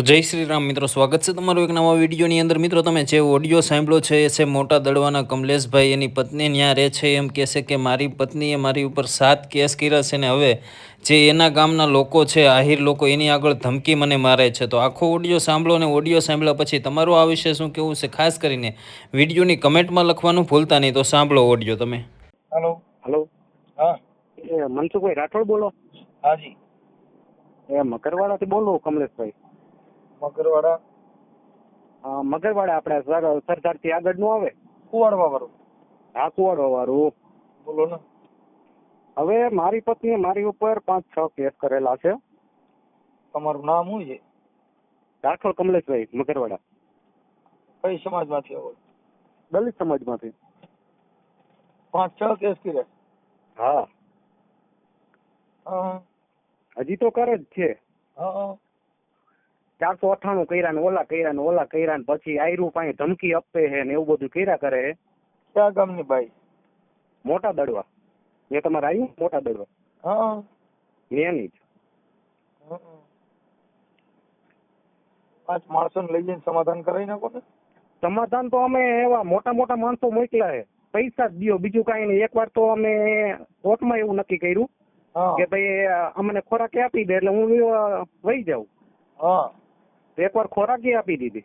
તો જય શ્રી રામ મિત્રો સ્વાગત છે તમારું એક નવા વિડીયોની અંદર. મિત્રો તમે જે ઓડિયો સાંભળ્યો છે એ છે મોટા દડવાના કમલેશભાઈ. એની પત્ની ત્યાં રહે છે એમ કહે છે કે મારી પત્નીએ મારી ઉપર સાત કેસ કર્યા છે ને હવે જે એના ગામના લોકો છે આહિર લોકો એની આગળ ધમકી મને મારે છે. તો આખો ઓડિયો સાંભળો અને ઓડિયો સાંભળ્યા પછી તમારું આ વિશે શું કેવું છે? ખાસ કરીને વિડીયોની કમેન્ટમાં લખવાનું ભૂલતા નહીં તો સાંભળો ઓડિયો તમે. હેલો હલો હા. એ મનસુખભાઈ રાઠોડ બોલો. હાજી એ મકરવાડાથી બોલો કમલેશભાઈ. મગરવાડા? અ, મગરવાડા આપણે સર સરદારથી આગળનું આવે? કુવાડવા વાળું હા કુવાડવા વાળું બોલો ને. હવે મારી પત્નીએ મારી ઉપર પાંચ છ કેસ કરેલા છે. તમારું નામ શું છે? રાઠોડ કમલેશભાઈ મગરવાડા. કઈ સમાજમાંથી આવો દલિત સમાજમાંથી. પાંચ છ કેસ કર્યા? હા. હા. હજી તો કરે જ છે. હા. ચારસો અઠાણું કર્યા ને ઓલા કર્યા ને ઓલા કર્યા ને પછી આયરું પાસે ધમકી આપે હે ને એવું બધું કર્યા કરે છે ક્યાં ગામની ભાઈ મોટા દડવા. એ તમારે આવ્યું મોટા દડવા. હા. એની જ. પાંચ માણસો લઈ જઈને સમાધાન કરાવી નાખો ને. સમાધાન તો અમે એવા મોટા મોટા માણસો મોકલ્યા હે. પૈસા જ દો બીજું કાંઈ નહીં. એકવાર તો અમે કોર્ટમાં એવું નક્કી કર્યું કે ભાઈ અમને ખોરાક આપી દે એટલે હું વહી જાઉં. હા. એકવાર ખોરાકી આપી દીધી.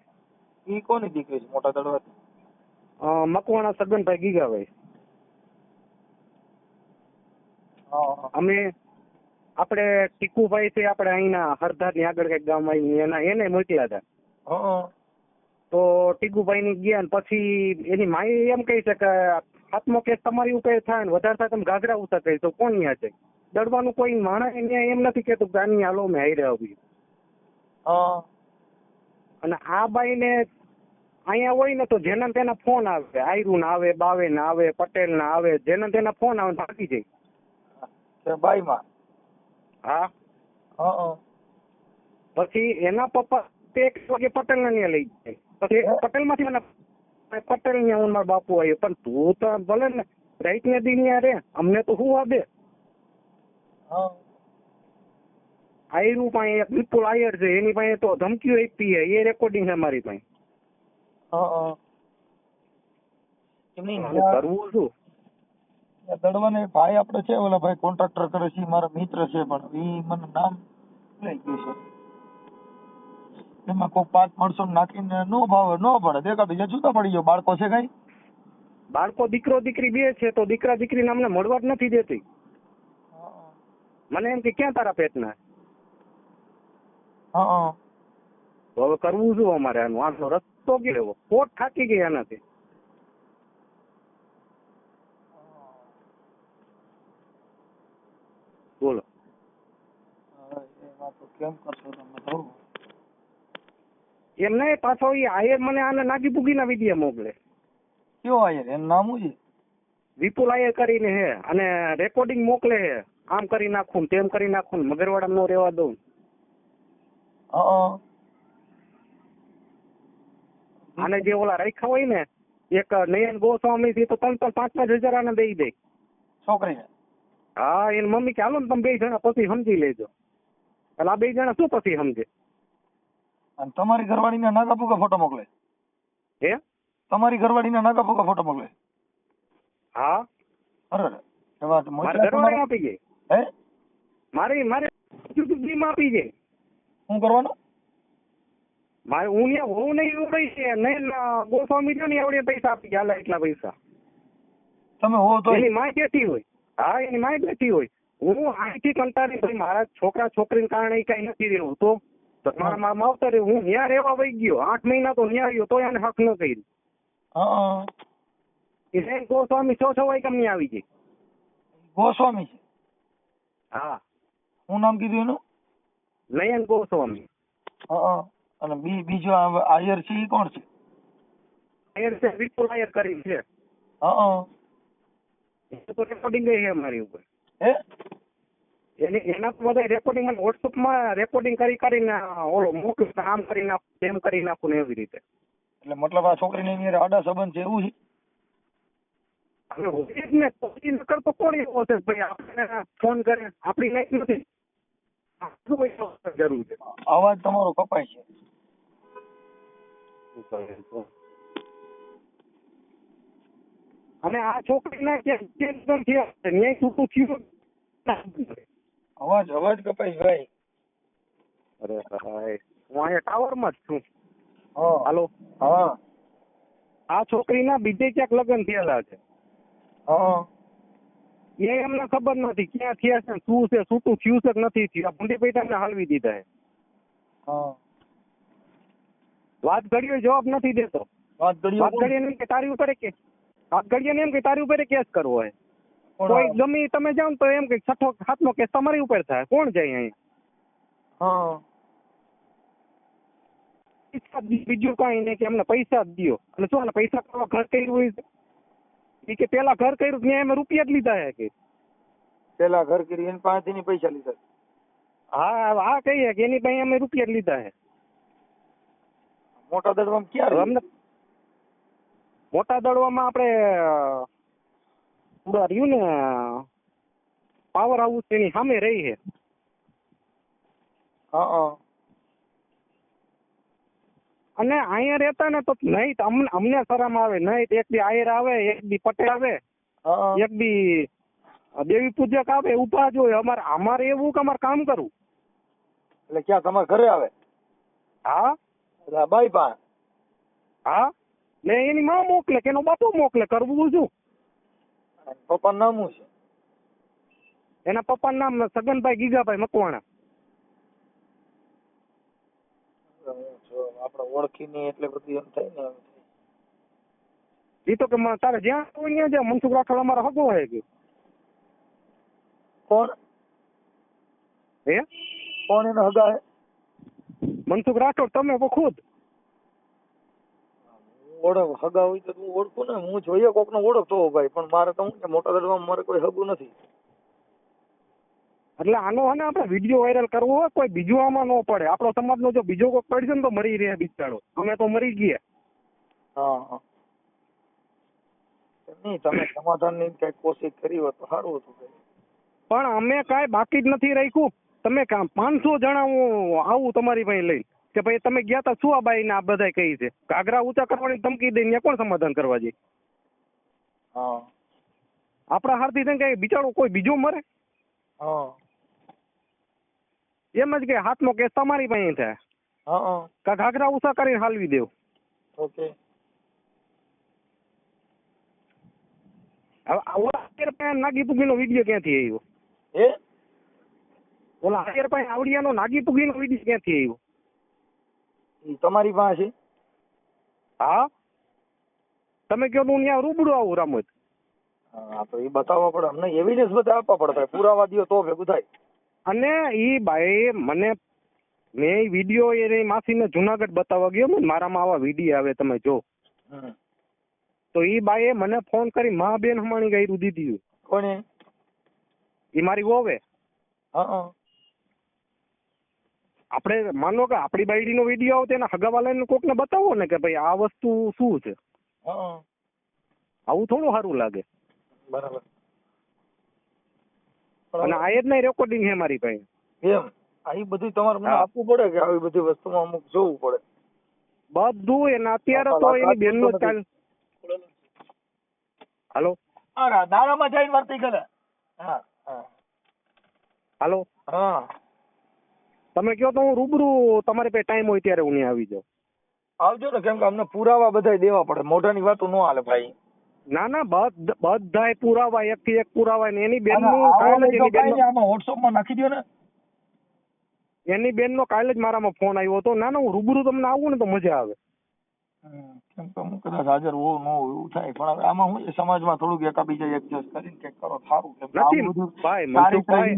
ઈ કોની દીકરી છે? મોટા દડવાથી મકવાણા સગનભાઈ ગીગાભાઈ. અમે આપણે ટીકુભાઈ છે આપણે અહીંના હરધારની આગળ કંઈક ગામ આવી એના એને મોકલ્યા હતા. તો ટીકુભાઈ ની ગયા ને પછી એની માઈ એમ કહી છે કે સાતમો કેસ તમારી ઉપર થાય ને વધારે થાય તમે ગાગરા ઉતા કહી તો કોણ ન્યા છે? દડવાનું કોઈ માણસ એમ નથી કેતું કે આની હાલો મેં હાઈ રહ્યા અને આ બાઈને અહીંયા હોય ને તો જેના તેના ફોન આવે આયરુ ના આવે બાવે ના આવે પટેલ ના આવે જેના તેના ફોન આવે થાકી ભાગી જાય. બાઈ માં હા. પછી એના પપ્પા તે એક વાગે પટેલ ને લઈ જાય. પછી પટેલમાંથી મને પટેલ ને હું મારા બાપુ આવ્યો. પણ તું તો ભલે ને રાઈટ ને દી રે અમને તો શું આવે હા. આયરુ પાસે એક વિપુલ આયર છે એની પાસે તો ધમકીઓ આપી છે એ રેકોર્ડિંગ છે મારી પાસે. હા કરવું શું દડવાને ભાઈ આપણે છે ઓલા ભાઈ કોન્ટ્રાક્ટર કરે છે મારા મિત્ર છે પણ ઈ મને નામ ભૂલાઈ ગયું છે? એમાં કોઈ પાંચ માણસો નાખીને નો ભાવે નો પડે દેખા બીજા જુદા પડી ગયો બાળકો છે કઈ? બાળકો દીકરો દીકરી બે છે તો દીકરા દીકરી અમને મળવા જ નથી દેતી. મને એમ કે ક્યાં તારા પેટના? હા તો હવે કરવું શું અમારે આનું? આનો રસ્તો કે લેવો કોટ થાકી ગઈ આનાથી બોલો. કેમ કરશો તમે? એમ નહીં પાછો એ આયર મને આને નાગી પૂગીના વીડિયો મોકલે. કયો આયર એનું નામ શું છે? વિપુલ આયર કરીને હે અને રેકોર્ડિંગ મોકલે હે. આમ કરી નાખું ને તેમ કરી નાખું ને મગરવાડા નો રહેવા દઉં આને જે ઓલા રાખ્યા હોય ને એક નયન ગોસ્વામી થી તો ત્રણ ત્રણ પાંચ પાંચ હજાર આને દઈ દે. છોકરીને હા એની મમ્મી કે હાલો ને તમે બે જણા પછી સમજી લેજો. એટલે આ બે જણા શું પછી સમજે? અને તમારી ઘરવાળીને નાગા ફૂગા ફોટો મોકલે. હે? તમારી ઘરવાળીને નાગા ફૂગા ફોટો મોકલે. હા. અરે મોકલ્યા ઘરવાળી આપી ગઈ હે? મારી મારે માં આપી ગઈ શું કરવાનું? મારે હું ત્યાં હોઉં નહીં એવું કઈ છે નહીં ગોસ્વામી છે ને એવડે પૈસા આપી ગયા એટલા પૈસા. તમે હો તો. એની માય બેઠી હોય. હા એની માય બેઠી હોય. હું અહીંથી કંટાળી ભાઈ મારા છોકરા છોકરીને કારણે કઈ નથી રહેવું. તો મારા મારા માવતરે હું ત્યાં રહેવા વહી ગયો. આઠ મહિના તો ત્યાં રહ્યો તો એને હક ન કહી એટલે ગોસ્વામી છો છો વાય કમ આવી ગઈ. ગોસ્વામી હા. હું નામ કીધું એનું? નયન ગોસ્વામી. અને બી બીજો આયર છે એ કોણ છે? આયર છે વિપુલ આયર કરી છે. હા એ તો રેકોર્ડિંગ છે મારી ઉપર. હે? એની એના તો બધા રેકોર્ડિંગ અને વોટ્સઅપમાં રેકોર્ડિંગ કરી કરીને ઓલો મોકલું આમ કરી નાખું તેમ કરી નાખું ને એવી રીતે. એટલે મતલબ આ છોકરીને હારે આડા સંબંધ છે એવું છે? હવે હોય જ ને તો ઈ કોણ એવો છે? ભાઈ આપણે ફોન કરે આપણી લાઈફ નથી. જરૂર છે અવાજ તમારો કપાય છે. અને આ છોકરીના ક્યાં કેમ ન્યાય છૂટું થયું અવાજ અવાજ કપાય ભાઈ. અરે હાય હું અહીંયા ટાવરમાં જ છું. હા. હાલો. હા. આ છોકરીના બીજે ક્યાંક લગ્ન થયેલા છે? હા. એ એમને ખબર નથી ક્યાં થયા છે શું છે છૂટું થયું છે કે નથી થયું? આ ભૂંડી પૈસાને હાલવી દીધા છે. હા. વાત ઘડીએ જવાબ નથી દેતો. વાત કરીએ વાત ઘડીએ એમ કે તારી ઉપર કે વાત ઘડીએ એમ કે તારી ઉપર કેસ કરવો હોય કોઈ ગમે ઈ તમે જાઓ ને તો એમ કે છઠ્ઠો સાતમો કેસ તમારી ઉપર થાય. કોણ જાય અહીં? હા. પૈસા જ દો, બીજું કઈ નહીં કે અમને પૈસા જ દ્યો. અને શું આને પૈસા કરવા ઘર કર્યું હોય ઈ કે પેલા ઘર કર્યું ત્યાં અમે રૂપિયા જ લીધા હે કે. પેલા ઘર કરી એની પાસેથી પૈસા લીધા. હા હા કહીએ કે એની પાસે અમે રૂપિયા જ લીધા હે. મોટા દડવામાં ક્યાં અમને મોટા દડવામાં આપણે પૂરા રહ્યું ને પાવર હાઉસ એની સામે રહી હે. હા હા. અને અહીંયા રહેતા ને તો નહીં અમને અમને શરમ આવે. નહીં એક બી આયર આવે એક બી પટેલ આવે. એક બી દેવી પૂજક આવે ઊભા જ હોય. અમારે અમારે એવું કે અમારે કામ કરવું. એટલે ક્યાં તમારે ઘરે આવે? હા? એટલે બાઈ પા હા? ને એની માં મોકલે કે એનો બાપુ મોકલે કરવું શું પપ્પાનું નામ શું છે? એના પપ્પાનું નામ સગનભાઈ ગીગાભાઈ મકવાણા. આપણે ઓળખી નહીં એટલે બધું એમ થાય ને એમ તો કે તારે જ્યાં હોય ત્યાં જ્યાં મનસુખ રાઠોડ અમારો હગો હોય કે? કોણ? હે? કોણ એનો હગા હે? મનસુખ રાઠોડ તમે ખુદ. ઓળખ હગા હોય તો તું ઓળખું ને. હું જોઈએ કોકનો ઓળખતો ભાઈ પણ મારે તો હું મોટા દડવામાં મારે કોઈ હગું નથી. એટલે આનો હે ને આપણે વીડિયો વાયરલ કરવો હોય કોઈ બીજું આમાં ન પડે. આપણો સમાજનો જો બીજો કોઈ પડશે ને તો મરી રહે બિચારો. અમે તો મરી ગયા. હા હા. નહીં તમે સમાધાનની કઈ કોશિશ કરી હોત તો સારું હતું પણ અમે કાંઈ બાકી જ નથી રાખ્યું. તમે પાંચસો જણા હું આવું તમારી પાસે લઈ કે ભાઈ તમે ગયા તા શું આ બાઈને આ બધા કહી છે? ઘાઘરા ઊંચા કરવાની ધમકી દઈને ત્યાં કોણ સમાધાન કરવા જઈ હા. આપણા હારથી કઈ બિચારો કોઈ બીજો મરે? હા. એમ જ કે હાથનો કેસ તમારી પાસે થાય હા હા. કા ઘાઘરા ઉસા કરીને હાલવી દેવ. ઓકે. હવે ઓલા હાયર પાસે નાગી પૂગીનો વીડિયો ક્યાંથી આવ્યો? એ ઓલા હાયર પાસે આવડિયાનો નાગી પૂગીનો વીડિયો ક્યાંથી આવ્યો? તમારી પાસે હા. તમે કહો હું ત્યાં રૂબરૂ આવું રામોદ હા તો એ બતાવવા પડે. અમને એવિડન્સ બધા આપવા પડે ભાઈ પુરાવા દ્યો તો ભેગું થાય. અને ઈ બાઈ મને મેં વીડિયો માસી માસીને જુનાગઢ બતાવવા ગયો મને મારામાં આવા વીડિયો આવે તમે જો. તો ઈ બાઈએ મને ફોન કરી મા બેન હમાણી ગાયરું દીધી કોણે? ઈ મારી વોવે આપણે માનો કે આપણી બાયડીનો વીડિયો આવે તો એના હગાવાલાને કોકને બતાવો ને કે ભાઈ આ વસ્તુ શું છે? આવું થોડું સારું લાગે. બરાબર. અને આ જ નહીં રેકોર્ડિંગ છે મારી પાસે. એમ? આ બધું તમારે મને. આપવું પડે કે આવી બધી વસ્તુમાં અમુક જોવું પડે? બધું એને અત્યારે તો એની બેનનો ચાલ હાલો? દાડામાં જઈને વર્તી ગયેલા હા હા. હાલો? હા. તમે કહો તો હું રૂબરૂ તમારી પાસે ટાઈમ હોય ત્યારે હું ત્યાં આવી જાઉં. આવજો ને કેમ કે અમને પુરાવા બધા દેવા પડે. મોઢાની વાતો ન હાલે ભાઈ. ના ના બધા બધાય પુરાવા એક થી એક પુરાવા ને એની બેનનું કાલે જ એની બેન નહીં, આમાં નાખી દો ને. એની બેન નો કાલે જ મારામાં ફોન આવ્યો હતો. ના ના હું રૂબરૂ તમને આવું ને તો મજા આવે. કેમ કે હું કદાચ હાજર હોઉં ન હોઉં એવું થાય. પણ હવે આમાં હું સમાજમાં થોડુંક એકાબીજા એડજસ્ટ કરીને કંઈક કરો સારું. નથી ભાઈ મનસુખભાઈ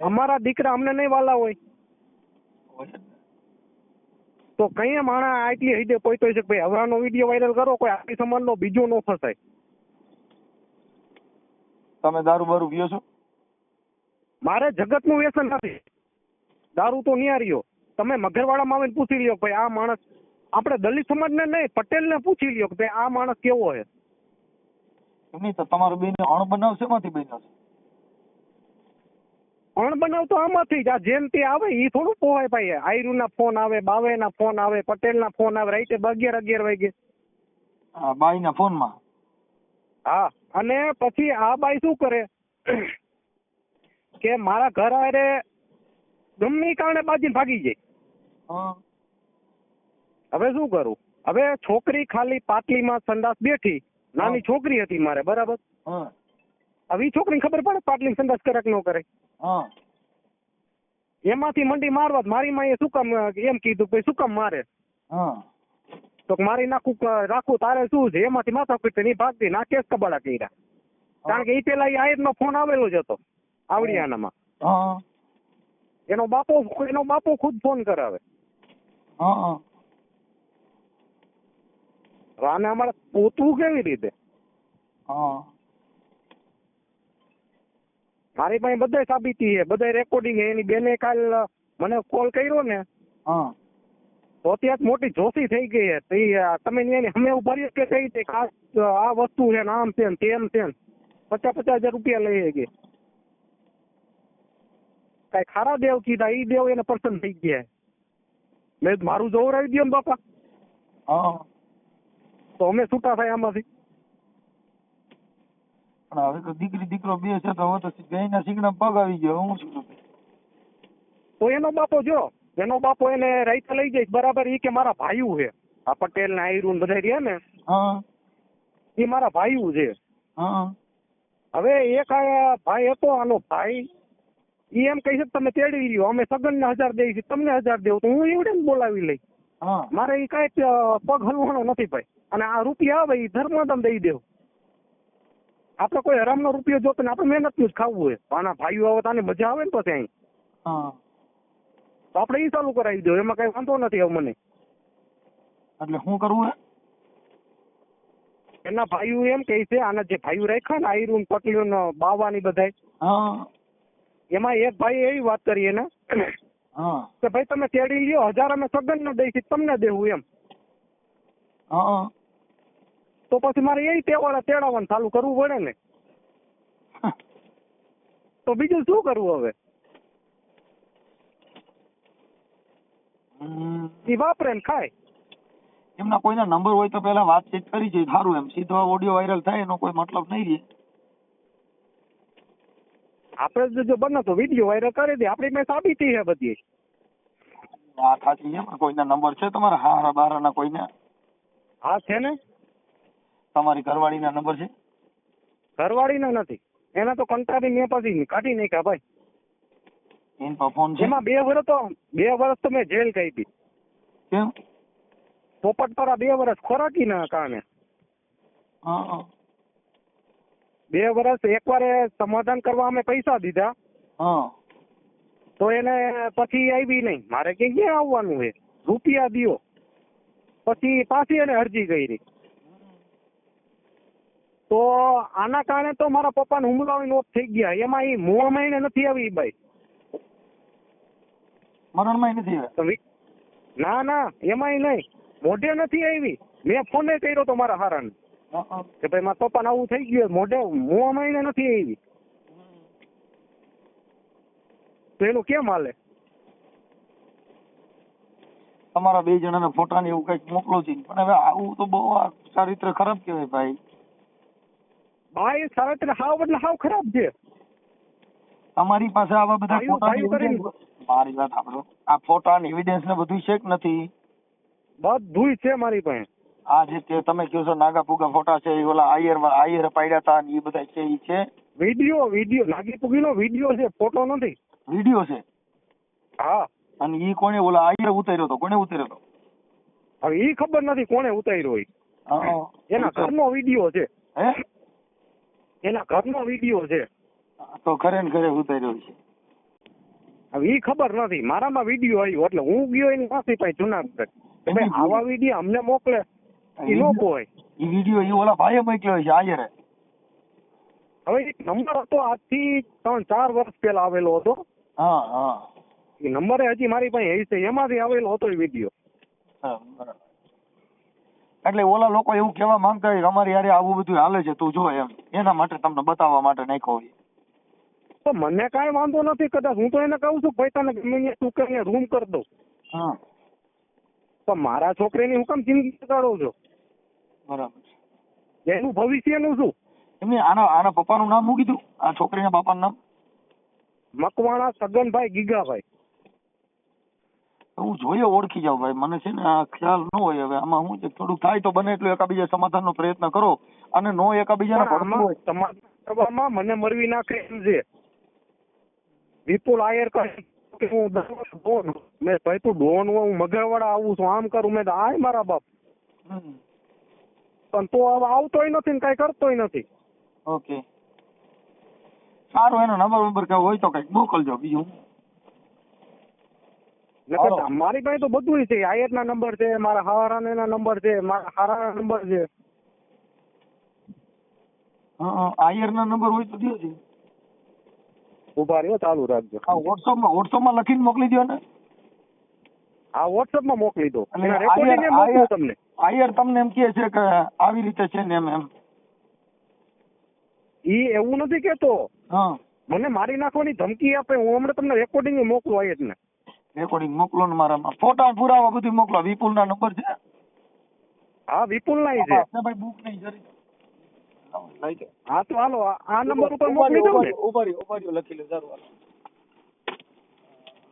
અમારા દીકરા અમને નહીં વાલા હોય. તો કઈ માણા આટલી હદે પહોંચ્યો છે ભાઈ હવરાનો વીડિયો વાયરલ કરો કોઈ આપણી સમાજનો બીજો નો ફસાય? તમે દારૂ બારૂ પીઓ છો? મારે જગતનું વ્યસન નથી. દારૂ તો નિયારીઓ તમે મગરવાડામાં આવીને પૂછી લ્યો ભાઈ આ માણસ આપણે દલિત સમાજને નહીં પટેલને પૂછી લ્યો કે ભાઈ આ માણસ કેવો છે? નહીં તો તમારું બેન અણ બનાવશે માંથી બન્યો છે? અણબનાવ તો આમાંથી જ. આ જેમ તે આવે એ થોડું પોવાય ભાઈ. આયરુના ફોન આવે બાવેના ફોન આવે પટેલના ફોન આવે રાઈટે અગિયાર અગિયાર વાગે બાઈના ફોનમાં? હા અને પછી આ બાઈ શું કરે? કે મારા ઘર આરે ગમે કારણે બાજીને ભાગી જાય. હવે શું કરું? હવે છોકરી ખાલી પાટલીમાં સંડાસ બેઠી. નાની છોકરી હતી મારે બરાબર? હવે છોકરી ખબર પડે પાટલી સંડાસ કરે કે ન કરે હા. એમાંથી મંડી મારવા મારી માં શું કામ એમ કીધું કે શું કામ મારે? હા. તો મારી નાખું રાખું તારે શું છે? એમાંથી માથા પીટની ભાગતી ના કેસ કબાડા કર્યા. કારણ કે એ પેલા એ આયર નો ફોન આવેલો જ હતો આવડિયાનામાં. હા. એનો બાપો એનો બાપો ખુદ ફોન કરાવે. હા આને અમારે પોતવું કેવી રીતે? હા. મારી પાસે બધાય સાબિતી છે બધાય રેકોર્ડિંગ છે. એની બેને કાલ મને કોલ કર્યો ને હા. તો અત્યારે મોટી જોશી થઈ ગઈ છે. તો તમે એની અમે ઊભા કે કઈ છે ખાસ આ વસ્તુ છે ને આમ છે ને તેમ છે ને. પચાસ પચાસ હજાર રૂપિયા લઈ ગઈ કઈ ખારા દેવ કીધા ઈ દેવ એને પસંદ થઈ ગયા મેં મારું મારું જોવરાવી દો ને બાપા. હા. તો અમે છૂટા થાય આમાંથી. પણ હવે તો દીકરી દીકરો બે છે તો હવે તો ગાયના સિંગડા પગ આવી ગયો. હું શું તો એનો બાપો જો એનો બાપો એને રાઈતે લઈ જઈશ બરાબર ઈ કે મારા ભાઈઓ છે. આ પટેલ ને આયરું બધા રહ્યા ને એ મારા ભાઈઓ છે. હવે એક ભાઈ હતો આનો ભાઈ ઈ એમ કહી છે તમે તેડી લ્યો. અમે સગન ને હજાર દઈ તમને હજાર દેવું. તો હું એવડે બોલાવી લઈ. હા. મારે ઈ કઈ પગ હલવાનો નથી ભાઈ. અને આ રૂપિયા આવે ઈ ધર્મદમ દઈ દેવ. આપણે કોઈ હરામનો રૂપિયો જોતો ને આપણે મહેનતનું જ ખાવું હોય. આના ભાઈઓ આવે તો આને મજા આવે ને પછી અહીં. તો આપણે એ ચાલુ કરાવી દો એમાં કઈ વાંધો નથી હવે મને. એટલે શું કરવું હે? એના ભાઈઓ એમ કે છે આના જે ભાઈઓ રાખ્યા ને આયરું પટલીઓ બાવાની બધાય. એમાં એક ભાઈ એવી વાત કરી એને કે ભાઈ તમે તેડી લ્યો હજાર અમે સગન ને દઈશી તમને દેવું એમ. હા. તો પછી મારે એ તેવાળા તેડાવવાનું ચાલુ કરવું પડે ને. તો બીજું શું કરવું હવે? એ વાપરે ને ખાય. એમના કોઈના નંબર હોય તો પેલા વાતચીત કરી છે સારું એમ. સીધો ઓડિયો વાયરલ થાય એનો કોઈ મતલબ નહીં રહે. આપણે જો- જો બને તો વીડિયો વાયરલ કરી દે. આપણી મેં સાબિતી છે બધી. વાત સાચી છે કોઈના નંબર છે તમારા? હારા બારાના કોઈને? હા છે ને? તમારી ઘરવાળીના નંબર છે? ઘરવાળીના નથી. એના તો કંટાળી મેં પછી કાઢી નાખ્યા ભાઈ. એન ફોન છે? એમાં બે વર્ષ તો બે વર્ષ તો મેં જેલ કહી હતી કેમ? પોપટપરા બે વર્ષ ખોરાકીના કારણે. બે વર્ષ એકવાર સમાધાન કરવા અમે પૈસા દીધા. હા. તો એને પછી આવી નહીં. મારે કે ક્યાં આવવાનું છે? રૂપિયા દિયો. પછી પાછી એને અરજી કરી. તો આના કારણે તો મારા પપ્પાને હુમલો આવીને ઓફ થઈ ગયા. એમાં એ મોં મહિને નથી આવી ભાઈ બાઈ. મરણમાં નથી ના ના એમાંય નહીં. મોઢે નથી આવી. મેં ફોને કર્યો તો મારા હારાને. હા, હા. કે ભાઈ મારા પપ્પાને આવું થઈ ગયું મોઢે મોહ મહિને નથી આવી. તો એનું કેમ હાલે? તમારા બે જણાના ફોટા ને એવું કંઈક મોકલો છે. પણ હવે આવું તો બહુ ચારિત્ર ખરાબ કહેવાય ભાઈ. ભાઈ સારા હાવ એટલે હાવ ખરાબ છે. અમારી પાસે આવા બધા ફોટા મારી વાત સાંભળો. આ ફોટા ને એવિડન્સ ને બધું છે કે નથી? બધું છે મારી પાસે. આ જે તે તમે કહો છો નાગા પુગા ફોટા છે એ ઓલા આયર આયર પાડ્યા હતા ને એ બધા છે એ છે? વીડિયો વીડિયો નાગી પુગીનો વીડિયો છે ફોટો નથી. વીડિયો છે? હા. અને ઈ કોને ઓલા આયર ઉતાર્યો હતો કોને ઉતાર્યો હતો હવે ઈ ખબર નથી કોને ઉતાર્યો હોય. એના ઘરનો વીડિયો છે. હે? એના ઘરનો વીડિયો છે. તો ખરે ને ખરે ઉતાર્યો છે. હવે એ ખબર નથી મારામાં વીડિયો આવ્યો એટલે હું ગયો એની પાસે પાસે જુનાગઢ. ભાઈ આવા વીડિયો અમને મોકલે એ નો હોય. એ વીડિયો એ ઓલા ભાઈએ મોકલ્યો છે આયરે હવે એક નંબર હતો આજથી ત્રણ ચાર વર્ષ પહેલા આવેલો હતો. હા હા. એ નંબરે હજી મારી પાસે છે એમાંથી આવેલો હતો એ વીડિયો. હા, બરાબર. એટલે ઓલા લોકો એવું કહેવા માંગતા હોય કે અમારી યારે આવું બધું હાલે છે તું જો એમ. એના માટે તમને બતાવવા માટે નાખ્યો હોય. તો મને કાંઈ વાંધો નથી કદાચ હું તો એને કહું છું ભાઈ તને ગમે તું કે રૂમ કરી દઉં. હા. તો મારા છોકરીની હું કેમ જિંદગી બગાડો છો? બરાબર. એનું ભવિષ્યનું શું? એમને આના આના પપ્પાનું નામ મૂકી દઉં આ છોકરીના બાપાનું નામ? મકવાણા સગનભાઈ ગીગાભાઈ. હું જોઈએ ઓળખી જાઉં ભાઈ. મને છે ને આ ખ્યાલ ન હોય હવે. આમાં શું છે થોડુંક થાય તો બને એટલું એકાબીજા સમાધાનનો પ્રયત્ન કરો અને નો એકાબીજાને પણ હોય. સમાધાન મને મરવી નાખે એમ છે. વિપુલ આયર કહે કે હું ડોન મેં ભાઈ તું ડોન હું મગરવાડા આવું છું આમ કરું. મેં આય મારા બાપ. હમ. પણ તો હવે આવતોય નથી ને કઈ કરતોય નથી. ઓકે. સારું એનો નંબર નંબર કઈ હોય તો કંઈક મોકલજો બીજું. હું. નકર મારી પાસે તો બધું છે. આયર ના નંબર છે મારા હારાના નંબર છે મારા હારાના નંબર છે. આયર ના નંબર હોય તો દો ઊભા રહ્યો ચાલુ રાખજો. હા વોટ્સઅપમાં વોટ્સઅપમાં લખીને મોકલી દો ને. હા વોટ્સઅપમાં મોકલી દો. એના રેકોર્ડિંગ આયર- મોકલું તમને. આયર તમને એમ કહે છે કે આવી રીતે છે ને એમ એમ. ઈ એવું નથી કેતો હા. મને મારી નાખવાની ધમકી આપે હું હમણાં તમને રેકોર્ડિંગ મોકલું આયર ને રેકોર્ડિંગ મોકલો ને મારામાં ફોટા પુરાવા બધું મોકલો. વિપુલના નંબર છે. હા વિપુલ ના છે ભાઈ બુક નહીં જરી. હા તો હાલો આ આ નંબર ઉપર મોકલી દઉં ને? ઉભારી ઉભારી લખી લે જરૂર. હાલો.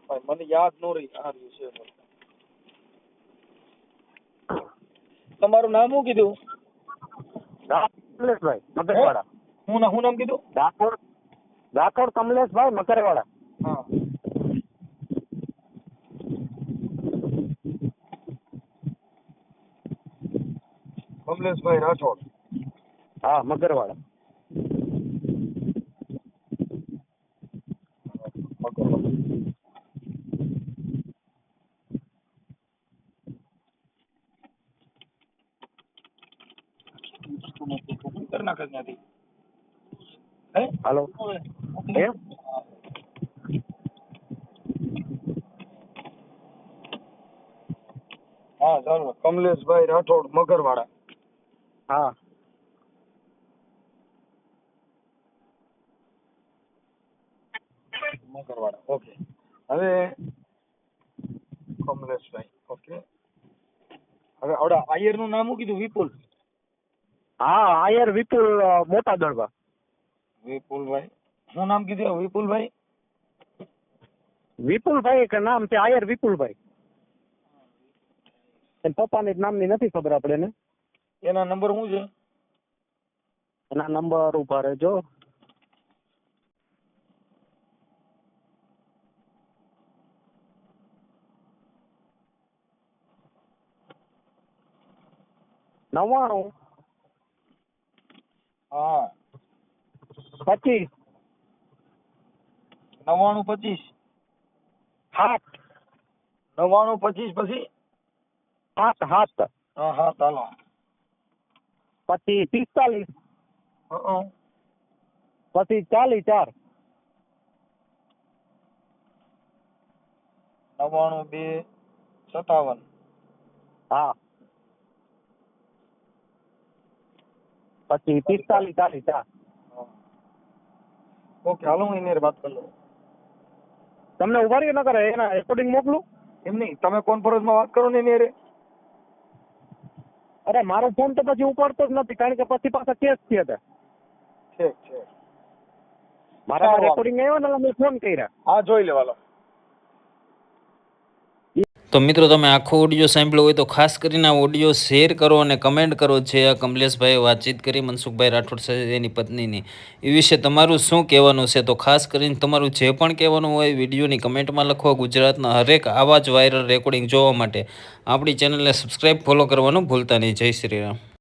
ભાઈ મને યાદ ન રહી આ રહ્યું છે તમારું નામ શું કીધું? કમલેશભાઈ મકરવાડા. હું ના હું નામ કીધું? ડાકોર ડાકોર કમલેશભાઈ મકરવાડા. હા. કમલેશભાઈ રાઠોડ. હા મગરવાડા. હાલો. એમ? હા ચાલો કમલેશભાઈ રાઠોડ મગરવાડા. હા. મગરવાડા ઓકે. હવે કમલેશભાઈ ઓકે. હવે આવડા આયરનું નામ શું કીધું? વિપુલ? હા આયર વિપુલ મોટા દળવા વિપુલભાઈ. શું નામ કીધું વિપુલભાઈ? વિપુલભાઈ કે નામ છે આયર વિપુલભાઈ. પપ્પાને નામની નથી ખબર આપણે ને એના નંબર શું છે? એના નંબર ઊભા રહેજો. નવ્વાણું. હા. પચીસ. નવ્વાણું પચીસ. સાત. નવ્વાણું પચીસ પછી? સાત સાત. હા હા ચાલો. પછી પિસ્તાલીસ. પછી ચાલીસ ચાર. નવાણું બે સત્તાવન. હા. પછી પિસ્તાલીસ ચાલીસ ચાર. ઓકે હાલો હું એની વાત કરી લઉં. તમને ઊભા રહી ન કરે એના રેકોર્ડિંગ મોકલું? એમ નહીં તમે કોન્ફરન્સમાં વાત કરો ને એની. અરે મારો ફોન તો પછી ઉપાડતો જ નથી કારણ કે પછી પાછા કેસ થયા હતા. ઠીક છે. મારા. રેકોર્ડિંગ આવ્યો ને મેં ફોન કર્યા. હા જોઈ લેવાલો તો મિત્રો તમે આખો ઓડિયો સાંભળ્યો હોય તો ખાસ કરીને આ ઓડિયો શેર કરો અને કમેન્ટ કરો જે આ કમલેશભાઈએ વાતચીત કરી મનસુખભાઈ રાઠોડ સાથે એની પત્નીની. એ વિશે તમારું શું કહેવાનું છે? તો ખાસ કરીને તમારું જે પણ કહેવાનું હોય વિડીયોની કમેન્ટમાં લખો. ગુજરાતના હરેક આવા જ વાયરલ રેકોર્ડિંગ જોવા માટે આપણી ચેનલને સબસ્ક્રાઈબ ફોલો કરવાનું ભૂલતા નહીં. જય શ્રી રામ.